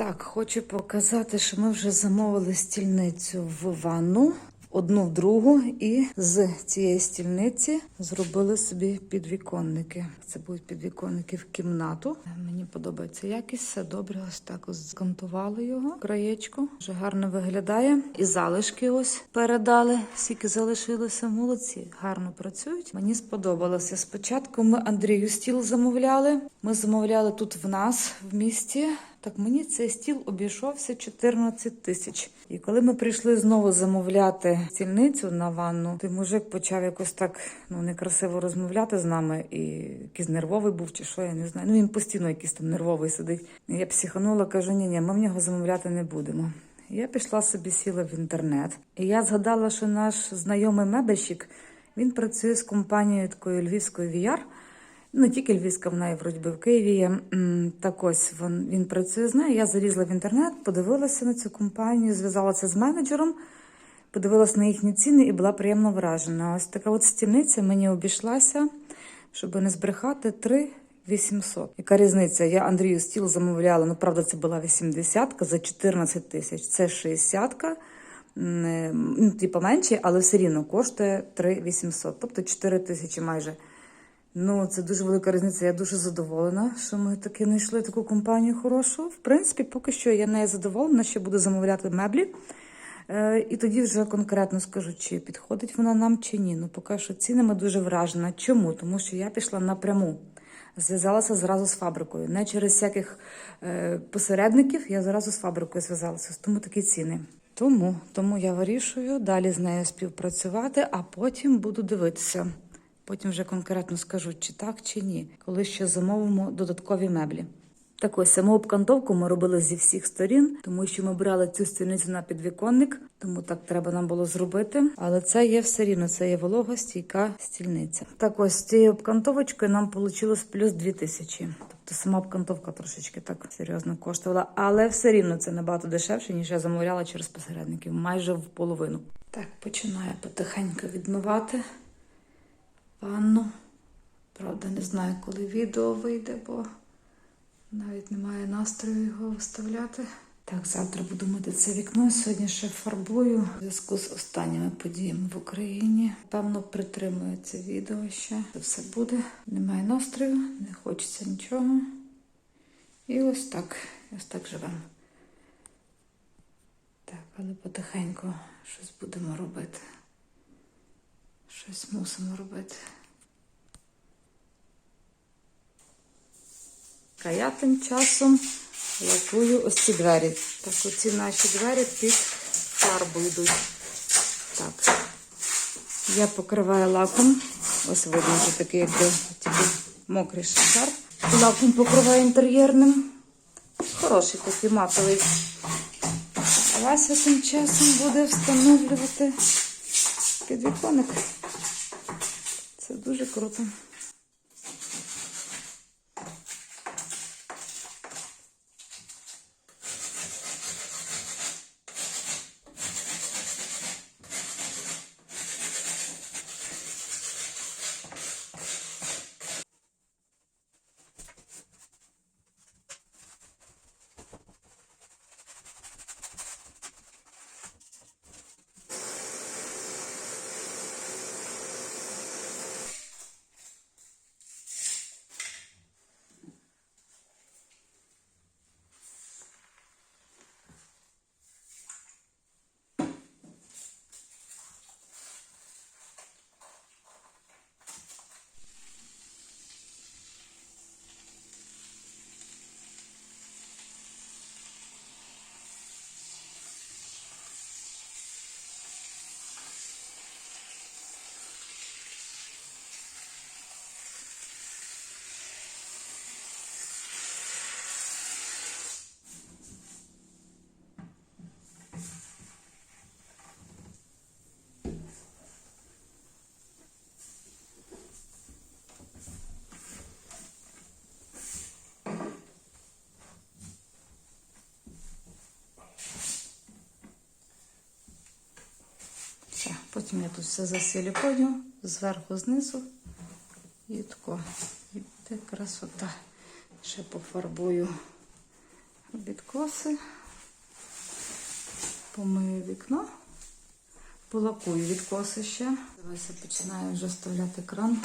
Так, хочу показати, що ми вже замовили стільницю в ванну, одну в другу, і з цієї стільниці зробили собі підвіконники. Це будуть підвіконники в кімнату. Мені подобається якість, все добре. Ось так ось зкантували його. Краєчку вже гарно виглядає. І залишки ось передали. Скільки залишилося молодці, гарно працюють. Мені сподобалося. Спочатку ми Андрію стіл замовляли. Ми замовляли тут в нас в місті. Так мені цей стіл обійшовся 14 тисяч. І коли ми прийшли знову замовляти стільницю на ванну, той мужик почав якось так ну некрасиво розмовляти з нами, і якийсь нервовий був, чи що я не знаю. Ну він постійно якийсь там нервовий сидить. Я психанула, кажу, ні, ні, ми в нього замовляти не будемо. Я пішла собі сіла в інтернет, і я згадала, що наш знайомий мебельщик він працює з компанією такою львівською VR. Ну, Не тільки львівська, вона і вроді в Києві є. Так ось він, він працює з нею. Я залізла в інтернет, подивилася на цю компанію, зв'язалася з менеджером, подивилася на їхні ціни і була приємно вражена. Ось така от стільниця мені обійшлася, щоб не збрехати, 3 800. Яка різниця? Я Андрію стіл замовляла, ну правда, це була 80 за 14 тисяч. Це 60 ну, типу менше, але все рівно коштує 3 800, тобто 4 тисячі майже. Ну, це дуже велика різниця. Я дуже задоволена, що ми таки знайшли таку компанію хорошу. В принципі, поки що я не задоволена, ще буду замовляти меблі. Е, і тоді вже конкретно скажу, чи підходить вона нам чи ні. Ну, поки що цінами дуже вражена. Чому? Тому що я пішла напряму. Зв'язалася зразу з фабрикою. Не через всяких е, посередників, я зразу з фабрикою зв'язалася. Тому такі ціни. Тому, тому я вирішую далі з нею співпрацювати, а потім буду дивитися. Потім вже конкретно скажу, чи так, чи ні, коли ще замовимо додаткові меблі. Так ось саму обкантовку ми робили зі всіх сторін, тому що ми брали цю стільницю на підвіконник, тому так треба нам було зробити. Але це є все рівно, це є вологостійка стільниця. Так ось з цією обкантовочкою нам вийшло плюс 2000. Тобто сама обкантовка трошечки так серйозно коштувала, але все рівно це набагато дешевше, ніж я замовляла через посередників, майже в половину. Так, починаю потихеньку відмивати ванну. Правда, не знаю, коли відео вийде, бо навіть немає настрою його виставляти. Так, завтра буду мити це вікно. Сьогодні ще фарбую в зв'язку з останніми подіями в Україні. Певно, притримую це відео ще. Це все буде. Немає настрою, не хочеться нічого. І ось так, ось так живемо. Так, але потихеньку щось будемо робити. Щось мусимо робити. А я тим часом лакую ось ці двері. Так, оці наші двері під фарбу йдуть. Так. Я покриваю лаком. Ось видно, що такий якби тільки мокрий шар. Лаком покриваю інтер'єрним. Хороший такий матовий. А Вася тим часом буде встановлювати підвіконник. Дуже круто. Все, потім я тут все засиліконю, зверху, знизу. І тако. І те красота. Ще пофарбую відкоси. Помию вікно. Полакую відкоси ще. Дивися, починаю вже вставляти кран.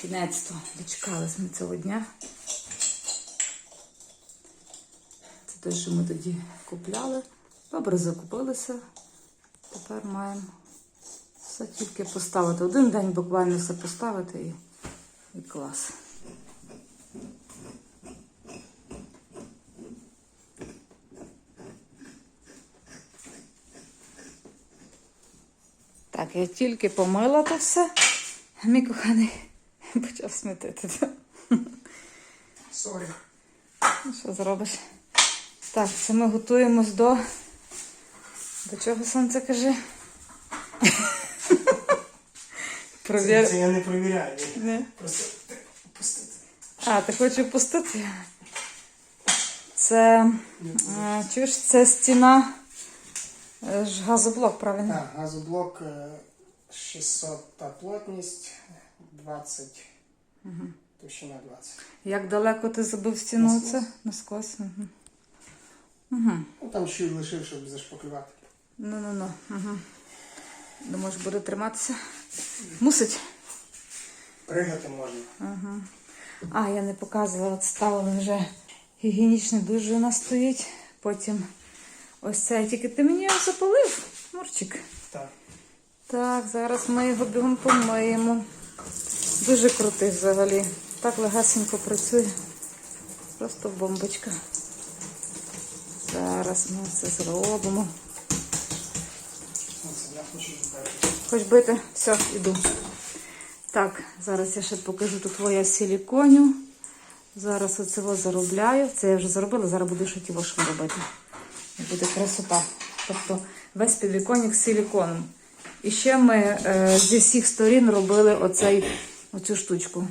Кінець-то дочекались ми цього дня. Це те, що ми тоді купляли. Добре закупилися. Тепер маємо все тільки поставити. Один день буквально все поставити і, і клас. Так, я тільки помила то все. Мій коханий почав смітити. Сорі. Ну, що зробиш? Так, це ми готуємось до. До чого сонце каже? Це, Провір. це я не перевіряю. Не. Просто так, пустити. А, ти хочеш пустити? Це. е, Чуєш, це стіна. е, ж Газоблок, правильно? Так, газоблок е, 600 та плотність 20. Товщина 20. Як далеко ти забив стіну це? Наскось. Угу. Угу. Ну там ще лишив, щоб зашпаклювати. Ну, ну, ну. Угу. Думаєш, буде триматися? Мусить. Пригати можна. Ага. А, я не показувала, от ставили вже гігієнічний душ у нас стоїть. Потім ось це. Тільки ти мені його запалив, Мурчик. Так. Так, зараз ми його бігом помиємо. Дуже крутий взагалі. Так легасенько працює. Просто бомбочка. Зараз ми це зробимо. Оце я хочу. Хоч бити, все, іду. Так, зараз я ще покажу тут твоя силіконю. Зараз оцього заробляю. Це я вже заробила, зараз буду ще ті робити. Буде красота. Тобто весь підвіконник з силіконом. І ще ми е, зі всіх сторін робили оцей, оцю штучку.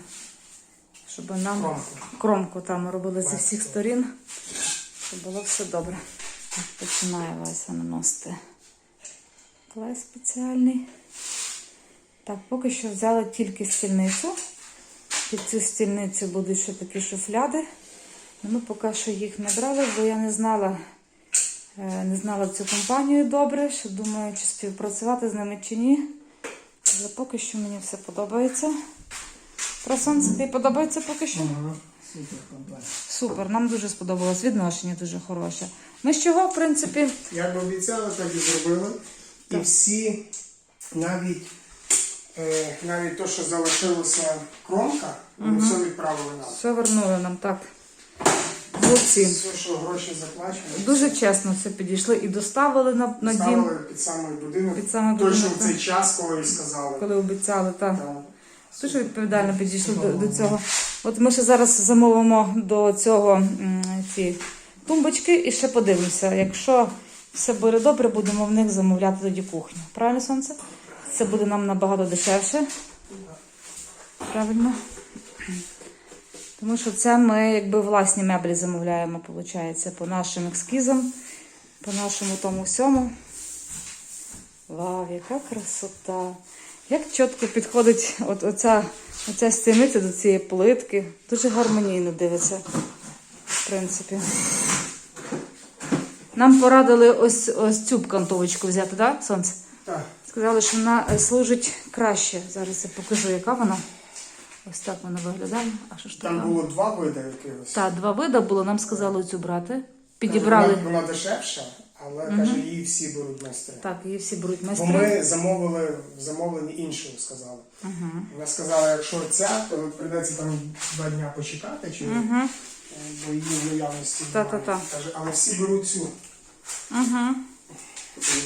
Щоб нам Кромку. кромку там робили зі всіх сторін. Щоб було все добре. Починає Вася наносити клей спеціальний. Так, поки що взяла тільки стільницю. Під цю стільницю будуть ще такі шуфляди. Ну, Ми поки що їх не брали, бо я не знала, е, не знала цю компанію добре, ще думаю, чи співпрацювати з ними чи ні. Але поки що мені все подобається. Про сонце тобі подобається поки що? Супер комплект. Супер, нам дуже сподобалось. Відношення дуже хороше. Ми з чого, в принципі, Як ви обіцяли, так і зробили. І всі, навіть, навіть то, що залишилося кромка, вони все відправили нам. все вернули нам так. Молодці. Все, що гроші заплачені. Дуже чесно все підійшли і доставили на, на дім, Ставили під самий будинок. Під самий Точно в цей час, коли сказали. коли обіцяли. Так. Так. Дуже відповідально підійшли до, до цього. От ми ще зараз замовимо до цього ці тумбочки і ще подивимося. Якщо все буде добре, будемо в них замовляти тоді кухню. Правильно, сонце? Це буде нам набагато дешевше. Правильно? Тому що це ми якби власні меблі замовляємо, виходить, по нашим ескізам, по нашому тому всьому. Вау, яка красота! Як чітко підходить от оця, оця стіниця до цієї плитки. Дуже гармонійно дивиться, в принципі. Нам порадили ось, ось цю кантовочку взяти, так, да, сонце? Так. Сказали, що вона е, служить краще. Зараз я покажу, яка вона. Ось так вона виглядає. А що ж Там було два види якихось. Та, два види було, нам сказали цю брати. Підібрали. Вона, вона дешевша, але каже, її всі беруть майстри. Так, її всі беруть Бо ми замовили в замовленні іншу, сказали. Вона сказала, якщо ця, то прийдеться там два дня почекати, чи е, бо її в наявності немає. Та-та-та. Каже, але всі беруть цю. Угу.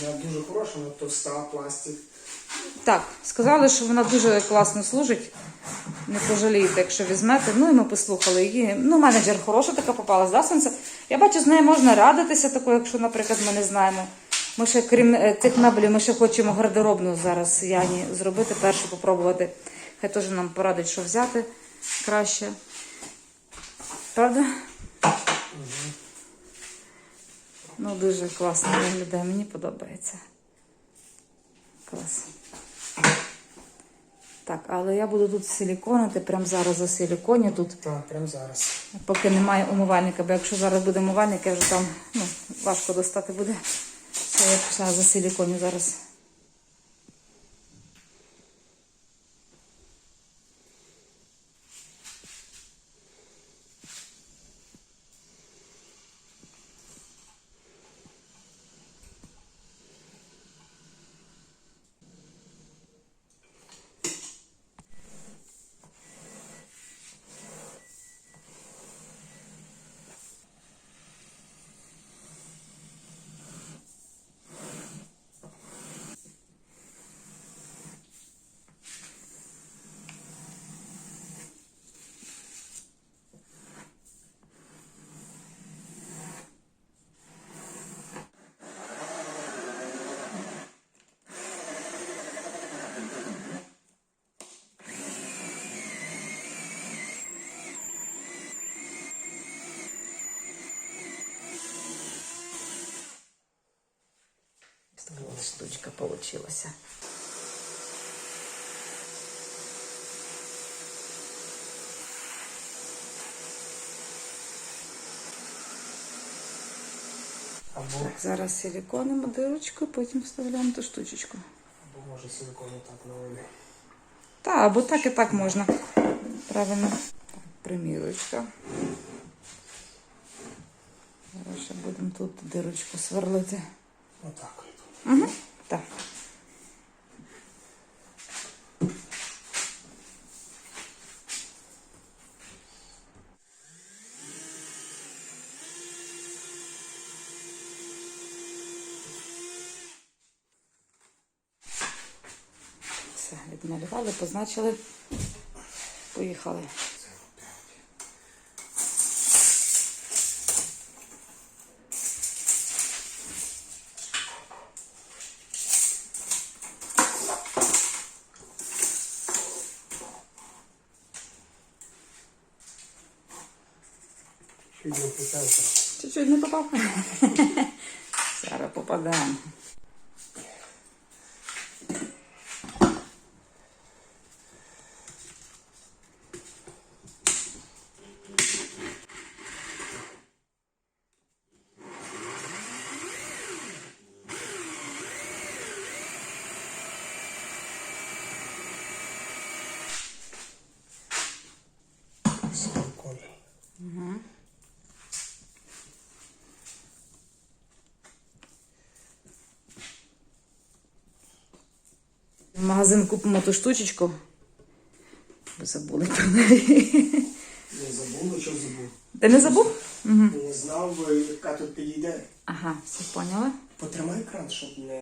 Вона дуже хороша, вона товста, пластик. Так, сказали, що вона дуже класно служить. Не пожалієте, якщо візьмете. Ну і ми послухали її. Ну, менеджер хороша така попалась, да, сонце? Я бачу, з нею можна радитися такою, якщо, наприклад, ми не знаємо. Ми ще, крім е, цих меблів, ми ще хочемо гардеробну зараз Яні зробити, першу попробувати. Хай теж нам порадить, що взяти краще. Правда? Ну, дуже класно виглядає, мені подобається. Клас. Так, але я буду тут силіконити, прямо зараз за силіконі тут, Так, прямо зараз. поки немає умивальника, бо якщо зараз буде умивальник, я вже там ну, важко достати буде. Все, я пішла за силіконі зараз. штучка получилася. Або, Так, зараз силіконимо дирочку, потім вставляємо ту штучечку. або може силикону так навели. Та, або так і так можна. Правильно. Так, примірочка. Зараз ще будемо тут дирочку сверлити. Отак. Угу. Так. Все, відмалювали, позначили. Поїхали. Чуть-чуть не попав. Зараз попадемо. Магазин купимо ту штучечку. Ви забули про неї. Не забув, що забув. Ти не забув? Угу. Не знав, яка тут підійде. Ага, все поняла. Потримай екран, щоб не